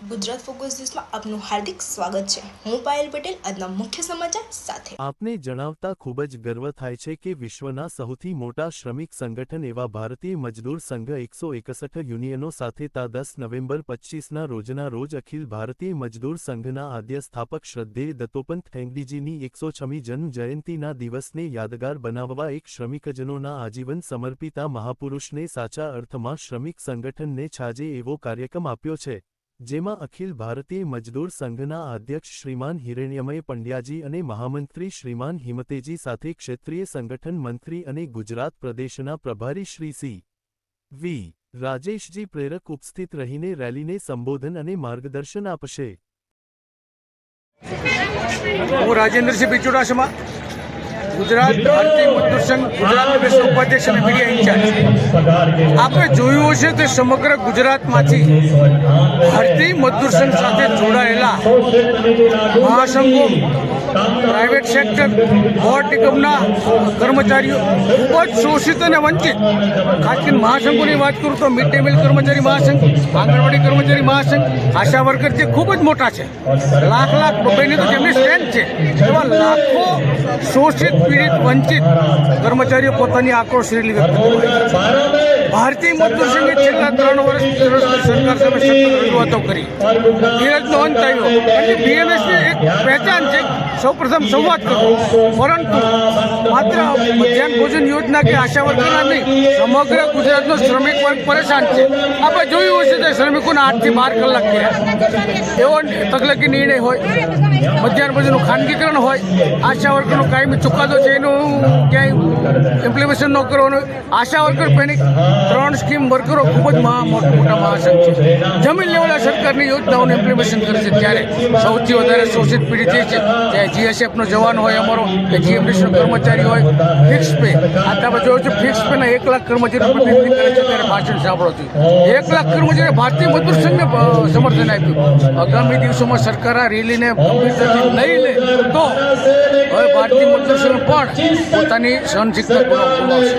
Gujarat focus ન્યૂઝમાં આપનું હાર્દિક સ્વાગત છે. હું પાયલ પટેલ, આજના મુખ્ય સમાચાર સાથે. આપને જણાવતા ખૂબ જ ગર્વ થાય છે કે વિશ્વના સૌથી મોટા શ્રમિક સંગઠન એવા ભારતીય મજદૂર સંઘ એકસો એકસઠ યુનિયનો સાથે તા દસ નવેમ્બર પચ્ચીસના રોજના રોજ અખિલ ભારતીય મજદૂર સંઘના આદ્ય સ્થાપક શ્રદ્ધેય દત્તોપંત ઠેંગડીજીની એકસો છમી જન્મ જયંતિના દિવસને યાદગાર બનાવવા એક શ્રમિકજનોના આજીવન સમર્પિતા મહાપુરુષને સાચા અર્થમાં શ્રમિક સંગઠનને છાજે એવો કાર્યક્રમ આપ્યો છે. જેમાં અખિલ ભારતીય મજદૂર સંઘના અધ્યક્ષ શ્રીમાન હિરણ્યમય પંડ્યાજી અને મહામંત્રી શ્રીમાન હિમતેજી સાથે ક્ષેત્રીય સંગઠન મંત્રી અને ગુજરાત પ્રદેશના પ્રભારી શ્રી સી. વી. રાજેશજી પ્રેરક ઉપસ્થિત રહીને રેલીને સંબોધન અને માર્ગદર્શન આપશે. હું રાજેન્દ્રસિંહ બી ચુડાસમા ગુજરાત ભારતીય મજદૂર સંઘ ગુજરાત પ્રદેશ ઉપાધ્યક્ષ અને મીડિયા ઇન્ચાર્જ. આપણે જોયું હશે કે સમગ્ર ગુજરાતમાંથી ભારતીય મજદૂર સંઘ સાથે જોડાયેલા મહાસંઘો પ્રાઇવેટ સેક્ટર બોર્ડ નિગમના કર્મચારીઓ ખૂબ જ શોષિત અને વંચિત. ખાસ કરીને મહાસંઘોની વાત કરું તો મિડ ડે મિલ કર્મચારી મહાસંઘ આંગણવાડી કર્મચારી મહાસંઘ આશા વર્કર જે ખૂબ જ મોટા છે. લાખ લાખ રૂપિયાની તો જેમની સ્ટ્રેન્થ છે. એવા લાખો શોષિત પીડિત વંચિત કર્મચારીઓ પોતાની આક્રોશ રેલી વ્યક્ત ભારતીય મજદૂર સંઘે છેલ્લા ત્રણ વર્ષ સરકાર સામે રજૂઆતો કરી. ધીરજનો અંત આવ્યો. એટલે બીએમએસની એક પહેચાન છે. સૌપ્રથમ સંવાદ કરવો પરંતુ માત્ર મધ્યાહન ભોજન યોજના કે આશા વર્કરના સમગ્ર ગુજરાતનો શ્રમિક વર્ગ પરેશાન છે. આપણે જોયું હશે કે શ્રમિકોના આઠથી બાર કલાક થયા. એવો તકલીફી નિર્ણય હોય, મધ્યાહન ભોજનનું ખાનગીકરણ હોય આશા વર્કરનો કાયમી ચુકાદો છે, એનું ક્યાંય ઇમ્પ્લિમેશન ન કરવાનું. આશા વર્કર પેનિક ત્રણ સ્કીમ વર્કરો ખૂબ જ મહા મોટા મહાસંઘ છે. જમીન લેવલે સરકારની યોજનાઓનું ઇમ્પ્લિમેશન કરે છે ત્યારે સૌથી વધારે શોષિત પીડિત છે, જે જીએસએફનો જવાન હોય અમારો, કે જીએમડીસીનો કર્મચારી હોય ફિક્સ પે આટલા જોયું છે ફિક્સ પેના એક લાખ કર્મચારી પ્રતિનિધિ કરે છે ત્યારે ભાષણ સાંભળો છું. એક લાખ કર્મચારી ભારતીય મજદૂર સંઘને સમર્થન આપ્યું. આગામી દિવસોમાં સરકાર આ રેલીને ગંભીરતાથી નહીં લે તો હવે ભારતીય મજદૂર સંઘ પણ પોતાની સહનશીલતા ગુમાવશે.